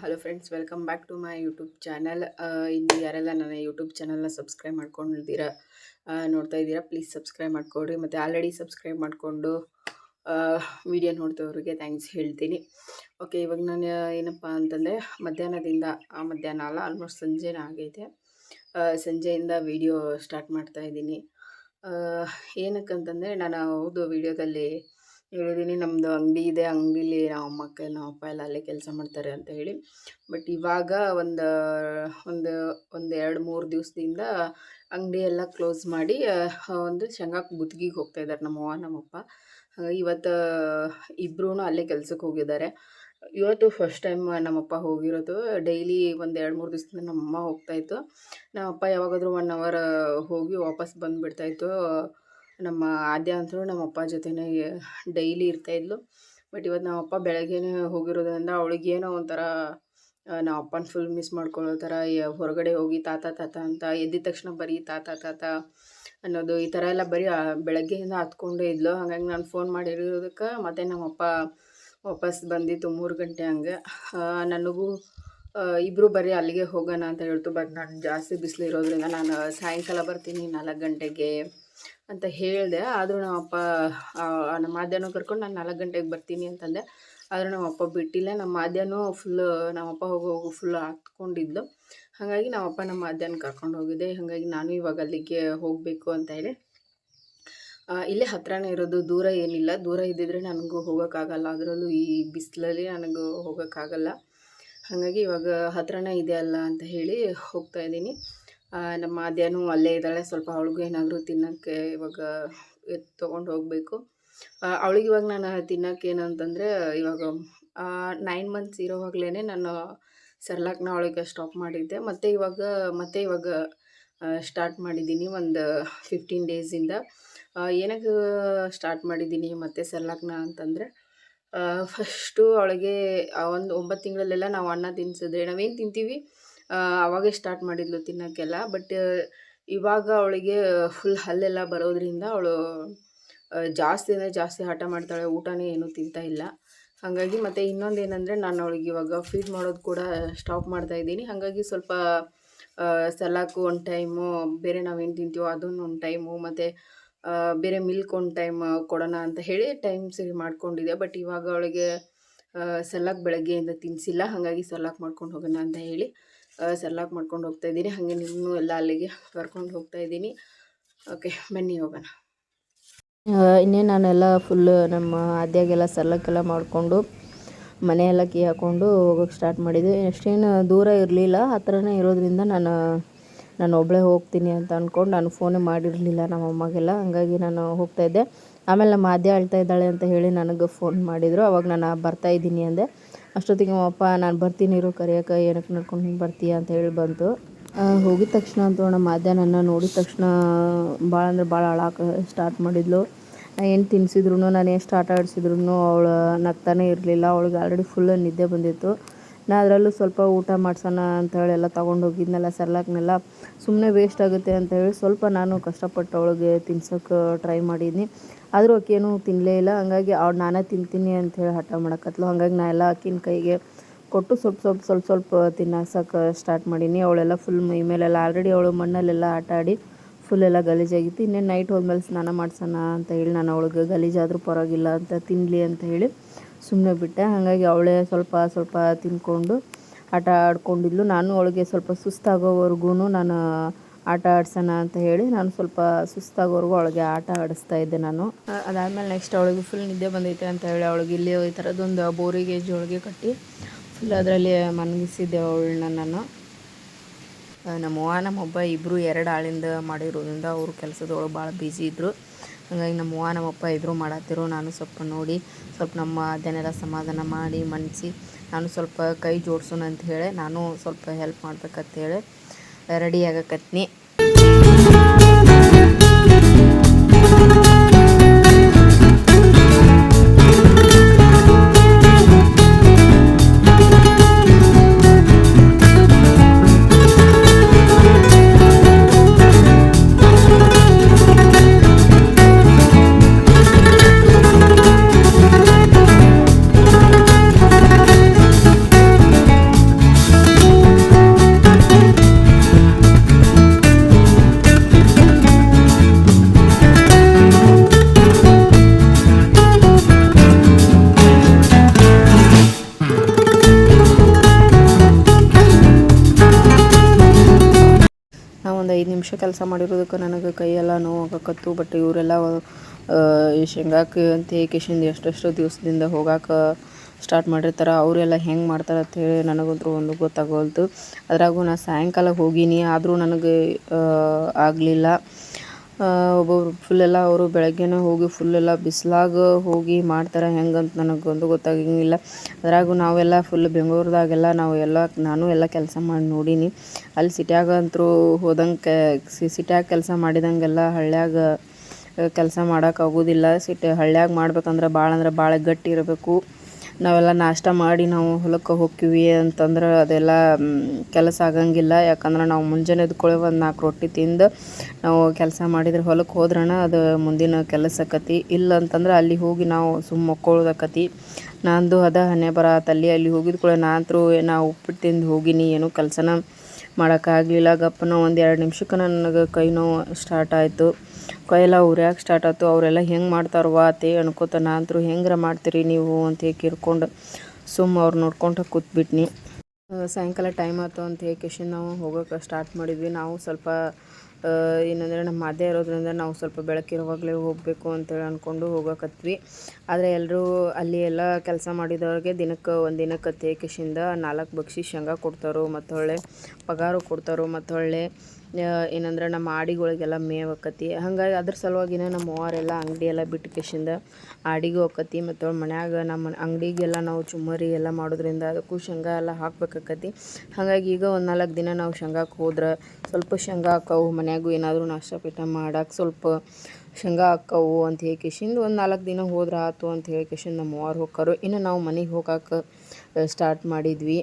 Hello friends welcome back to my YouTube channel ಇನ್ನು ಯಾರೆಲ್ಲ ನನ್ನ ಯೂಟ್ಯೂಬ್ ಚಾನಲ್ನ ಸಬ್ಸ್ಕ್ರೈಬ್ ಮಾಡ್ಕೊಂಡಿದ್ದೀರಾ ನೋಡ್ತಾ ಇದ್ದೀರಾ ಪ್ಲೀಸ್ ಸಬ್ಸ್ಕ್ರೈಬ್ ಮಾಡ್ಕೊಡ್ರಿ. ಮತ್ತು ಆಲ್ರೆಡಿ ಸಬ್ಸ್ಕ್ರೈಬ್ ಮಾಡಿಕೊಂಡು ವಿಡಿಯೋ ನೋಡ್ತವ್ರಿಗೆ ಥ್ಯಾಂಕ್ಸ್ ಹೇಳ್ತೀನಿ. ಓಕೆ ಇವಾಗ ನಾನು ಏನಪ್ಪ ಅಂತಂದರೆ, ಮಧ್ಯಾಹ್ನದಿಂದ ಮಧ್ಯಾಹ್ನ ಅಲ್ಲ ಆಲ್ಮೋಸ್ಟ್ ಸಂಜೆನೇ ಆಗೈತೆ. ಸಂಜೆಯಿಂದ ವಿಡಿಯೋ ಸ್ಟಾರ್ಟ್ ಮಾಡ್ತಾ ಇದ್ದೀನಿ. ಏನಕ್ಕಂತಂದರೆ, ನಾನು ಹೌದು ವಿಡಿಯೋದಲ್ಲಿ ಹೇಳಿದ್ದೀನಿ ನಮ್ಮದು ಅಂಗಡಿ ಇದೆ, ಅಂಗಡಿಲಿ ನಮ್ಮ ಅಮ್ಮಕ್ಕ ನಮ್ಮ ಅಪ್ಪ ಎಲ್ಲ ಅಲ್ಲೇ ಕೆಲಸ ಮಾಡ್ತಾರೆ ಅಂತ ಹೇಳಿ. ಬಟ್ ಇವಾಗ ಒಂದು ಒಂದು ಒಂದು ಎರಡು, ಮೂರು ದಿವಸದಿಂದ ಅಂಗಡಿ ಎಲ್ಲ ಕ್ಲೋಸ್ ಮಾಡಿ ಒಂದು ಶೇಂಗಾ ಗುತ್ತಿಗೆಗೆ ಹೋಗ್ತಾ ಇದ್ದಾರೆ ನಮ್ಮವ್ವ ನಮ್ಮಪ್ಪ ಹಾಗಾಗಿ ಇವತ್ತು ಇಬ್ಬರೂ ಅಲ್ಲೇ ಕೆಲ್ಸಕ್ಕೆ ಹೋಗಿದ್ದಾರೆ. ಇವತ್ತು ಫಸ್ಟ್ ಟೈಮ್ ನಮ್ಮಪ್ಪ ಹೋಗಿರೋದು. ಡೈಲಿ ಒಂದು ಎರಡು, ಮೂರು ದಿವಸದಿಂದ ನಮ್ಮಮ್ಮ ಹೋಗ್ತಾಯಿತ್ತು ನಮ್ಮಪ್ಪ ಯಾವಾಗಾದರೂ ಒನ್ ಅವರ್ ಹೋಗಿ ವಾಪಸ್ ಬಂದುಬಿಡ್ತಾಯಿತ್ತು ನಮ್ಮ ಆದ್ಯ ಅಂತೂ ನಮ್ಮಪ್ಪ ಜೊತೆನೇ ಡೈಲಿ ಇರ್ತಾಯಿದ್ಲು ಬಟ್ ಇವತ್ತು ನಮ್ಮ ಅಪ್ಪ ಬೆಳಗ್ಗೆನೇ ಹೋಗಿರೋದ್ರಿಂದ ಅವಳಿಗೇನೋ ಒಂಥರ ನಮ್ಮ ಅಪ್ಪನ ಫುಲ್ ಮಿಸ್ ಮಾಡ್ಕೊಳ್ಳೋ ಥರ ಹೊರಗಡೆ ಹೋಗಿ ತಾತ ತಾತ ಅಂತ ಎದ್ದಿದ ತಕ್ಷಣ ಬರೀ ತಾತ ತಾತ ಅನ್ನೋದು ಈ ಥರ ಎಲ್ಲ ಬರೀ ಬೆಳಗ್ಗೆಯಿಂದ ಹತ್ಕೊಂಡೇ ಇದ್ಲು. ಹಾಗಾಗಿ ನಾನು ಫೋನ್ ಮಾಡಿರೋದಕ್ಕೆ ಮತ್ತೆ ನಮ್ಮಪ್ಪ ವಾಪಸ್ ಬಂದಿತ್ತು ಮೂರು ಗಂಟೆ ಹಂಗೆ ನನಗೂ ಇಬ್ಬರು ಬರೀ ಅಲ್ಲಿಗೆ ಹೋಗೋಣ ಅಂತ ಹೇಳ್ತು. ಬಟ್ ನಾನು ಜಾಸ್ತಿ ಬಿಸಿಲು ಇರೋದ್ರಿಂದ ನಾನು ಸಾಯಂಕಾಲ ಬರ್ತೀನಿ ನಾಲ್ಕು ಗಂಟೆಗೆ. ಅಂತ ಹೇಳಿದೆ. ಆದರೂ ನಮ್ಮಪ್ಪ ಅಪ್ಪ ನಮ್ಮ ಮಧ್ಯಾಹ್ನ ಕರ್ಕೊಂಡು ನಾನು ನಾಲ್ಕು ಗಂಟೆಗೆ ಬರ್ತೀನಿ ಅಂತಂದೆ. ಆದರೂ ನಮ್ಮಪ್ಪ ಬಿಟ್ಟಿಲ್ಲ. ನಮ್ಮ ಮಧ್ಯಾಹ್ನ ಫುಲ್ಲು ನಮ್ಮಪ್ಪ ಹೋಗೋ ಹೋಗು ಫುಲ್ ಹಾಕ್ಕೊಂಡಿದ್ದು ಹಾಗಾಗಿ ನಮ್ಮಪ್ಪ ನಮ್ಮ ಮಧ್ಯಾಹ್ನ ಕರ್ಕೊಂಡು ಹೋಗಿದ್ದೆ ಹಾಗಾಗಿ ನಾನು ಇವಾಗ ಅಲ್ಲಿಗೆ ಹೋಗಬೇಕು ಅಂತ ಆ, ಇಲ್ಲೇ ಹತ್ರನೇ ಇರೋದು. ದೂರ ಏನಿಲ್ಲ. ದೂರ ಇದ್ದಿದ್ರೆ ನನಗೂ ಹೋಗೋಕ್ಕಾಗಲ್ಲ. ಅದರಲ್ಲೂ ಈ ಬಿಸಿಲಲ್ಲಿ ನನಗೂ ಹೋಗೋಕ್ಕಾಗಲ್ಲ. ಹಾಗಾಗಿ ಇವಾಗ ಹತ್ರನೇ ಇದೆ ಅಲ್ಲ ಅಂತ ಹೇಳಿ ಹೋಗ್ತಾ ಇದ್ದೀನಿ. ನಮ್ಮ ಆದ್ಯನೂ ಅಲ್ಲೇ ಇದ್ದಾಳೆ. ಸ್ವಲ್ಪ ಅವಳಿಗೂ ಏನಾದರೂ ತಿನ್ನೋಕ್ಕೆ ಇವಾಗ ತೊಗೊಂಡು ಹೋಗಬೇಕು. ಅವಳಿಗೆ ಇವಾಗ ನಾನು ತಿನ್ನೋಕ್ಕೆ ಏನಂತಂದರೆ ಇವಾಗ ನೈನ್ ಮಂತ್ಸ್ ಇರೋವಾಗಲೇ ನಾನು ಸರ್ಲಾಕ್ನ ಅವಳಿಗೆ ಸ್ಟಾಪ್ ಮಾಡಿದ್ದೆ. ಮತ್ತು ಇವಾಗ, ಮತ್ತೆ ಇವಾಗ ಸ್ಟಾರ್ಟ್ ಮಾಡಿದ್ದೀನಿ ಒಂದು ಫಿಫ್ಟೀನ್ ಡೇಸಿಂದ ಏನಕ್ಕೆ ಸ್ಟಾರ್ಟ್ ಮಾಡಿದ್ದೀನಿ ಮತ್ತೆ ಸರ್ಲಾಕ್ನ ಅಂತಂದರೆ ಫಸ್ಟು ಅವಳಿಗೆ ಒಂದು ಒಂಬತ್ತು ತಿಂಗಳಲ್ಲೆಲ್ಲ ನಾವು ಅನ್ನ ತಿನ್ಸಿದ್ರೆ ನಾವೇನು ತಿಂತೀವಿ? ಆ, ಅವಾಗೇ ಸ್ಟಾರ್ಟ್ ಮಾಡಿದ್ಲು ತಿನ್ನೋಕ್ಕೆಲ್ಲ ಬಟ್ ಇವಾಗ ಅವಳಿಗೆ ಫುಲ್ ಹಲ್ಲೆಲ್ಲ ಬರೋದ್ರಿಂದ ಅವಳು ಜಾಸ್ತಿ ಅಂದರೆ ಜಾಸ್ತಿ ಹಠ ಮಾಡ್ತಾಳೆ ಊಟನೇ ಏನೂ ತಿಂತಾ ಇಲ್ಲ. ಹಾಗಾಗಿ ಮತ್ತು ಇನ್ನೊಂದು ಏನಂದರೆ ನಾನು ಅವಳಿಗೆ ಇವಾಗ ಫೀಡ್ ಮಾಡೋದು ಕೂಡ ಸ್ಟಾಪ್ ಮಾಡ್ತಾ ಇದ್ದೀನಿ. ಹಾಗಾಗಿ ಸ್ವಲ್ಪ ಸಲಾಕು ಒಂದು ಟೈಮು ಬೇರೆ ನಾವೇನು ತಿಂತೀವೋ ಅದನ್ನು ಒಂದು ಟೈಮು ಮತ್ತು ಬೇರೆ ಮಿಲ್ಕ್ ಒಂದು ಟೈಮ್ ಕೊಡೋಣ ಅಂತ ಹೇಳಿ ಟೈಮ್ ಸರಿ ಮಾಡ್ಕೊಂಡಿದ್ದೆ. ಬಟ್ ಇವಾಗ ಅವಳಿಗೆ ಸಲಾಕ್ ಬೆಳಗ್ಗೆಯಿಂದ ತಿನ್ನಿಸಿಲ್ಲ ಹಾಗಾಗಿ ಸಲಾಕ್ ಮಾಡ್ಕೊಂಡು ಹೋಗೋಣ ಅಂತ ಹೇಳಿ. ಸಲಾಕ್ ಮಾಡ್ಕೊಂಡು ಹೋಗ್ತಾ ಇದ್ದೀನಿ. ಹಾಗೆ ನಿನ್ನೂ ಎಲ್ಲ ಅಲ್ಲಿಗೆ ಕರ್ಕೊಂಡು ಹೋಗ್ತಾ ಇದ್ದೀನಿ. ಓಕೆ ಬನ್ನಿ ಹೋಗೋಣ. ಇನ್ನೇ ನಾನೆಲ್ಲ ಫುಲ್ ನಮ್ಮ ಆದ್ಯಾಗೆಲ್ಲ ಸರ್ಲಕ್ಕೆಲ್ಲ ಮಾಡಿಕೊಂಡು ಮನೆಯೆಲ್ಲ ಕೀ ಹಾಕ್ಕೊಂಡು ಹೋಗೋಕ್ಕೆ ಸ್ಟಾರ್ಟ್ ಮಾಡಿದ್ವಿ ಎಷ್ಟೇನು ದೂರ ಇರಲಿಲ್ಲ. ಹತ್ರನೇ ಇರೋದ್ರಿಂದ ನಾನು ನಾನು ಒಬ್ಬಳೇ ಹೋಗ್ತೀನಿ ಅಂತ ಅಂದ್ಕೊಂಡು ನಾನು ಫೋನೇ ಮಾಡಿರಲಿಲ್ಲ ನಮ್ಮ ಅಮ್ಮಗೆಲ್ಲ ಹಂಗಾಗಿ ನಾನು ಹೋಗ್ತಾಯಿದ್ದೆ ಆಮೇಲೆ ನಮ್ಮ ಆದ್ಯ ಅಳ್ತಾ ಇದ್ದಾಳೆ ಅಂತ ಹೇಳಿ ನನಗೆ ಫೋನ್ ಮಾಡಿದರು. ಅವಾಗ ನಾನು ಬರ್ತಾ ಇದ್ದೀನಿ ಅಂದೆ. ಅಷ್ಟೊತ್ತಿಗೆ ಅಪ್ಪ, ನಾನು ಬರ್ತೀನಿ ಇರು ಕರೆಯೋಕೆ ಏನಕ್ಕೆ ನಡ್ಕೊಂಡು ಹಿಂಗೆ ಬರ್ತೀಯ? ಅಂತ ಹೇಳಿ ಬಂತು. ಹೋಗಿದ ತಕ್ಷಣ ಅಂತೂ ನಮ್ಮ ಆದ್ಯ ನನ್ನ ನೋಡಿದ ತಕ್ಷಣ ಭಾಳ ಅಂದ್ರೆ ಭಾಳ ಅಳಾಕ ಸ್ಟಾರ್ಟ್ ಮಾಡಿದ್ಲು. ಏನು ತಿನ್ನಿಸಿದ್ರು ನಾನು ಎಷ್ಟು ಆಟ ಆಡಿಸಿದ್ರು ಅವಳು ನಗ್ತಾನೆ ಇರಲಿಲ್ಲ. ಅವಳಿಗೆ ಆಲ್ರೆಡಿ ಫುಲ್ ನಿದ್ದೆ ಬಂದಿತ್ತು. ನಾ ಅದರಲ್ಲೂ ಸ್ವಲ್ಪ ಊಟ ಮಾಡ್ಸೋಣ ಅಂತ ಹೇಳಿ ಎಲ್ಲ ತೊಗೊಂಡು ಹೋಗಿದ್ನೆಲ್ಲ ಸರ್ಲಾಕ್ನೆಲ್ಲ. ಸುಮ್ಮನೆ ವೇಸ್ಟ್ ಆಗುತ್ತೆ ಅಂತ ಹೇಳಿ ಸ್ವಲ್ಪ ನಾನು ಕಷ್ಟಪಟ್ಟು ಅವಳಿಗೆ ತಿನ್ಸೋಕೆ ಟ್ರೈ ಮಾಡಿದ್ನಿ. ಆದರೂ ಆಕೇನು ತಿನ್ನಲೇ ಇಲ್ಲ. ಹಂಗಾಗಿ ಅವ್ಳು ನಾನೇ ತಿಂತೀನಿ ಅಂತ ಹೇಳಿ ಹಠ ಮಾಡಕತ್ಲು. ಹಾಗಾಗಿ ನಾ ಎಲ್ಲ ಆಕಿನ ಕೈಗೆ ಕೊಟ್ಟು ಸ್ವಲ್ಪ ಸ್ವಲ್ಪ ಸ್ವಲ್ಪ ಸ್ವಲ್ಪ ತಿನ್ನಾಕ್ಸಕ್ಕೆ ಸ್ಟಾರ್ಟ್ ಮಾಡೀನಿ. ಅವಳೆಲ್ಲ ಫುಲ್ ಮೈ ಮೇಲೆಲ್ಲ ಆಲ್ರೆಡಿ ಅವಳು ಮಣ್ಣಲ್ಲೆಲ್ಲ ಆಟ ಆಡಿ ಫುಲ್ ಎಲ್ಲ ಗಲೀಜಾಗಿತ್ತು. ಇನ್ನೇನು ನೈಟ್ ಹೋದ್ಮೇಲೆ ಸ್ನಾನ ಮಾಡ್ಸೋಣ ಅಂತ ಹೇಳಿ ನಾನು ಅವಳಿಗೆ ಗಲೀಜಾದರೂ ಪರವಾಗಿಲ್ಲ ಅಂತ ತಿನ್ನಲಿ ಅಂತ ಹೇಳಿ ಸುಮ್ಮನೆ ಬಿಟ್ಟೆ. ಹಾಗಾಗಿ ಅವಳೇ ಸ್ವಲ್ಪ ಸ್ವಲ್ಪ ತಿನ್ಕೊಂಡು ಆಟ ಆಡ್ಕೊಂಡಿದ್ಲು. ನಾನು ಅವಳಿಗೆ ಸ್ವಲ್ಪ ಸುಸ್ತಾಗೋವರೆಗೂ ನಾನು ಆಟ ಆಡ್ಸೋಣ ಅಂತ ಹೇಳಿ ನಾನು ಸ್ವಲ್ಪ ಸುಸ್ತಾಗೋರ್ಗು ಅವಳಿಗೆ ಆಟ ಆಡಿಸ್ತಾ ಇದ್ದೆ ನಾನು. ಅದಾದಮೇಲೆ ನೆಕ್ಸ್ಟ್ ಅವಳಿಗೆ ಫುಲ್ ನಿದ್ದೆ ಬಂದೈತೆ ಅಂತ ಹೇಳಿ ಅವಳಿಗೆ ಇಲ್ಲಿ ಈ ಥರದೊಂದು ಬೋರಿಗೆ ಜೋಳಿಗೆ ಕಟ್ಟಿ ಫುಲ್ ಅದರಲ್ಲಿ ಮನಗಿಸಿದ್ದೆ ಅವಳನ್ನ ನಾನು. ನಮ್ಮವ್ವ ನಮ್ಮಪ್ಪ ಇಬ್ಬರು ಎರಡು ಆಳಿಂದ ಮಾಡಿರೋದ್ರಿಂದ ಅವರು ಕೆಲಸದೊಳಗೆ ಭಾಳ ಬ್ಯುಸಿ ಇದ್ದರು ಹಾಗಾಗಿ ನಮ್ಮವ್ವ ನಮ್ಮಪ್ಪ ಇಬ್ಬರು ಮಾಡತ್ತಿರು ನಾನು ಸ್ವಲ್ಪ ನೋಡಿ, ಸ್ವಲ್ಪ ನಮ್ಮ ಅದನ್ನೆಲ್ಲ ಸಮಾಧಾನ ಮಾಡಿ ಮನ್ಸಿ ನಾನು ಸ್ವಲ್ಪ ಕೈ ಜೋಡ್ಸೋಣ ಅಂತ ಹೇಳಿ ನಾನು ಸ್ವಲ್ಪ ಹೆಲ್ಪ್ ಮಾಡ್ಬೇಕಂತ ಹೇಳಿ ರೆಡಿ ಆಗಕತ್ನಿ. ನಿಮಿಷ ಕೆಲಸ ಮಾಡಿರೋದಕ್ಕೆ ನನಗೆ ಕೈಯೆಲ್ಲ ನೋವಾಗಕತ್ತು ಬಟ್ ಇವರೆಲ್ಲ ಈ ಶೇಂಗಾಕ್ಕೆ ಅಂತ ಕಿಶಿಂದ ಎಷ್ಟೆಷ್ಟು ದಿವಸದಿಂದ ಹೋಗಾಕ ಸ್ಟಾರ್ಟ್ ಮಾಡಿರ್ತಾರೆ, ಅವರೆಲ್ಲ ಹೆಂಗೆ ಮಾಡ್ತಾರೆ ಅಂತೇಳಿ ನನಗಂತೂ ಒಂದು ಗೊತ್ತಾಗೋಲ್ತು. ಅದ್ರಾಗೂ ನಾನು ಸಾಯಂಕಾಲ ಹೋಗೀನಿ, ಆದರೂ ನನಗೆ ಆಗಲಿಲ್ಲ. ಒಬ್ಬೊಬ್ರು ಫುಲ್ಲೆಲ್ಲ ಅವರು ಬೆಳಗ್ಗೆನೇ ಹೋಗಿ ಫುಲ್ ಎಲ್ಲ ಬಿಸಿಲಾಗ ಹೋಗಿ ಮಾಡ್ತಾರೆ, ಹೆಂಗಂತ ನನಗೊಂದು ಗೊತ್ತಾಗಂಗಿಲ್ಲ. ಅದ್ರಾಗೂ ನಾವೆಲ್ಲ ಫುಲ್ ಬೆಂಗಳೂರದಾಗೆಲ್ಲ ನಾವು ಎಲ್ಲ, ನಾನು ಎಲ್ಲ ಕೆಲಸ ಮಾಡಿ ನೋಡೀನಿ. ಅಲ್ಲಿ ಸಿಟ್ಯಾಗ ಅಂತೂ ಹೋದಂಗೆ ಸಿಟ್ಯಾಗ ಕೆಲಸ ಮಾಡಿದಂಗೆಲ್ಲ ಹಳ್ಳ್ಯಾಗ ಕೆಲಸ ಮಾಡೋಕ್ಕಾಗೋದಿಲ್ಲ ಸಿಟಿ ಹಳ್ಳ್ಯಾಗ ಮಾಡ್ಬೇಕಂದ್ರೆ ಭಾಳ ಅಂದ್ರೆ ಭಾಳ ಗಟ್ಟಿ ಇರಬೇಕು. ನಾವೆಲ್ಲ ನಾಷ್ಟ ಮಾಡಿ ನಾವು ಹೊಲಕ್ಕೆ ಹೋಕ್ಕಿವಿ ಅಂತಂದ್ರೆ ಅದೆಲ್ಲ ಕೆಲಸ ಆಗಂಗಿಲ್ಲ. ಯಾಕಂದ್ರೆ ನಾವು ಮುಂಜಾನೆ ಎದ್ಕೊಳ್ಳೆ ಒಂದು ನಾಲ್ಕು ರೊಟ್ಟಿ ತಿಂದು ನಾವು ಕೆಲಸ ಮಾಡಿದ್ರೆ ಹೊಲಕ್ಕೆ ಹೋದ್ರಣ ಅದು ಮುಂದಿನ ಕೆಲಸ ಆಕತಿ ಇಲ್ಲ ಅಂತಂದ್ರೆ ಅಲ್ಲಿ ಹೋಗಿ ನಾವು ಸುಮ್ಮ ಮಕ್ಕೊಳ್ಳೋದಾಕತಿ ನಂದು ಅದ ಹನೆ ಬರ ಆತಲ್ಲಿ ಅಲ್ಲಿ ಹೋಗಿದ ಕೂಡ ನಾಂತರೂ ನಾ ಉಪ್ಪಿಟ್ಟು ತಿಂದು ಹೋಗಿನಿ, ಏನೂ ಕೆಲಸನ ಮಾಡೋಕ್ಕಾಗಲಿಲ್ಲ. ಗಪ್ಪನ ಒಂದು ಎರಡು ನಿಮಿಷಕ್ಕೆ ನನಗೆ ಕೈ ನೋವು ಸ್ಟಾರ್ಟ್ ಆಯಿತು. ಕೈಯೆಲ್ಲ ಉರಿಯಾಕೆ ಸ್ಟಾರ್ಟ್ ಆಯ್ತು. ಅವರೆಲ್ಲ ಹೆಂಗೆ ಮಾಡ್ತಾರವ್ವ ಅತ್ತೆ ಅನ್ಕೋತ ನಾ ಹೆಂಗಾರ ಮಾಡ್ತೀರಿ ನೀವು? ಅಂತ ಹೇಳಿ ಕಿರ್ಕೊಂಡು ಸುಮ್ಮ ಅವ್ರು ನೋಡ್ಕೊಂಡು ಕೂತ್ಬಿಟ್ನಿ. ಸಾಯಂಕಾಲ ಟೈಮ್ ಆಯ್ತು ಅಂತ ಹೇಳಿ ನಾವು ಹೋಗೋಕೆ ಸ್ಟಾರ್ಟ್ ಮಾಡಿದ್ವಿ. ನಾವು ಸ್ವಲ್ಪ ಏನಂದರೆ ನಮ್ಮ ಮಾದೆ ಇರೋದ್ರಿಂದ ನಾವು ಸ್ವಲ್ಪ ಬೆಳಕಿರುವಾಗಲೇ ಹೋಗಬೇಕು ಅಂತೇಳಿ ಅಂದ್ಕೊಂಡು ಹೋಗೋಕತ್ವಿ. ಆದರೆ ಎಲ್ಲರೂ ಅಲ್ಲಿ ಎಲ್ಲ ಕೆಲಸ ಮಾಡಿದವ್ರಿಗೆ ದಿನಕ್ಕೆ ಒಂದು ದಿನಕ್ಕೆ ತೇಕಿಶಿಂದ ನಾಲ್ಕು ಬಕ್ಷಿ ಶೇಂಗಾ ಕೊಡ್ತಾರೋ, ಮತ್ತು ಹೊಳ್ಳೆ ಪಗಾರು ಕೊಡ್ತಾರೋ, ಮತ್ತು ಹೊಳ್ಳೆ ಏನಂದ್ರೆ ನಮ್ಮ ಆಡಿಗಳಿಗೆಲ್ಲ ಮೇವು ಆಕತಿ. ಹಾಗಾಗಿ ಅದ್ರ ಸಲುವಾಗಿನ ನಮ್ಮ ಅವರೆಲ್ಲ ಅಂಗಡಿ ಎಲ್ಲ ಬಿಟ್ಟು ಕೇಶಿಂದ ಆಡಿಗೂ ಆಕತಿ ಮತ್ತು ಮನ್ಯಾಗ ನಮ್ಮ ಅಂಗಡಿಗೆಲ್ಲ ನಾವು ಚುಮ್ಮರಿ ಎಲ್ಲ ಮಾಡೋದ್ರಿಂದ ಅದಕ್ಕೂ ಶೇಂಗಾ ಎಲ್ಲ ಹಾಕ್ಬೇಕಾಕತಿ. ಹಾಗಾಗಿ ಈಗ ಒಂದು ನಾಲ್ಕು ದಿನ ನಾವು ಶೇಂಗಾಕ್ಕೆ ಹೋದ್ರೆ ಸ್ವಲ್ಪ ಶೇಂಗಾ ಹಾಕವು, ಮನ್ಯಾಗೂ ಏನಾದರೂ ನಾಷ್ಟ ಪೀಠ ಸ್ವಲ್ಪ ಶೇಂಗಾ ಹಾಕವು ಅಂತ ಹೇಳಿ ಕೇಶಿಂದ ಒಂದು ನಾಲ್ಕು ದಿನ ಹೋದ್ರೆ ಆಯ್ತು ಅಂತ ಹೇಳಿ ಕೇಶಿಂದ ನಮ್ಮ ಅವ್ರು ಹೋಗ್ಕರು ಇನ್ನು ನಾವು ಮನೆಗೆ ಹೋಗಕ್ಕೆ ಸ್ಟಾರ್ಟ್ ಮಾಡಿದ್ವಿ.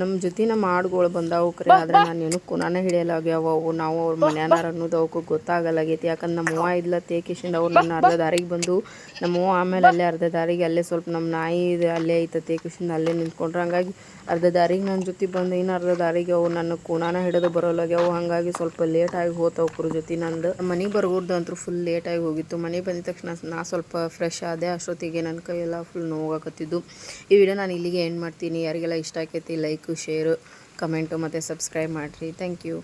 ನಮ್ಮ ಜೊತೆ ನಮ್ಮ ಆಡುಗಳು ಬಂದಾವು ಕರೆ ಆದ್ರೆ ನಾನು ಏನು ಕುನಾನ ಹಿಡಿಯಲಾಗ್ಯಾವ. ಅವು ನಾವು ಅವ್ರ ಮನ್ಯಾನಾರ ಅನ್ನೋದು ಅವಕ್ಕೆ ಗೊತ್ತಾಗಲ್ಲಾಗೈತಿ ಯಾಕಂದ್ರೆ ನಮ್ಮ ಅವ್ವ ಇದ್ಲ ತೇಕಿಶಿಂದ ಅವ್ರು ನನ್ನ ಅರ್ಧ ದಾರಿಗೆ ಬಂದು ನಮ್ಮ ಅವ್ವ ಆಮೇಲೆ ಅಲ್ಲೇ ಅರ್ಧ ದಾರಿಗೆ ಅಲ್ಲೇ ಸ್ವಲ್ಪ ನಮ್ಮ ನಾಯಿ ಇದೆ ಅಲ್ಲೇ ಐತೆ ತೇಕೇಶಿಂದ ಅಲ್ಲೇ ನಿಂತ್ಕೊಂಡ್ರೆ. ಹಂಗಾಗಿ ಅರ್ಧ ದಾರಿಗೆ ನನ್ನ ಜೊತೆ ಬಂದು, ಇನ್ನು ಅರ್ಧ ದಾರಿಗೆ ಅವು ನನ್ನ ಕೂಣಾನ ಹಿಡಿದು ಬರೋಲಾಗ್ಯಾವು. ಹಾಗಾಗಿ ಸ್ವಲ್ಪ ಲೇಟಾಗಿ ಹೋತಾವು ಅವ್ರ ಜೊತೆ ನಂದು. ಮನೆಗೆ ಬರ್ಗೋರ್ದು ಅಂತೂ ಫುಲ್ ಲೇಟಾಗಿ ಹೋಗಿತ್ತು. ಮನೆಗೆ ಬಂದ ತಕ್ಷಣ ನಾ ಸ್ವಲ್ಪ ಫ್ರೆಶ್ ಆದೆ. ಅಷ್ಟೊತ್ತಿಗೆ ನನ್ನ ಕೈಯೆಲ್ಲ ಫುಲ್ ನೋವಾಗತ್ತಿದ್ದು. ಈ ವಿಡಿಯೋ ನಾನು ಇಲ್ಲಿಗೆ ಎಂಡ್ ಮಾಡ್ತೀನಿ. ಯಾರಿಗೆಲ್ಲ ಇಷ್ಟ ಆಕೈತಿ ಲೈಕ್ ಶೇರು ಕಮೆಂಟು ಮತ್ತು ಸಬ್ಸ್ಕ್ರೈಬ್ ಮಾಡಿರಿ. Thank you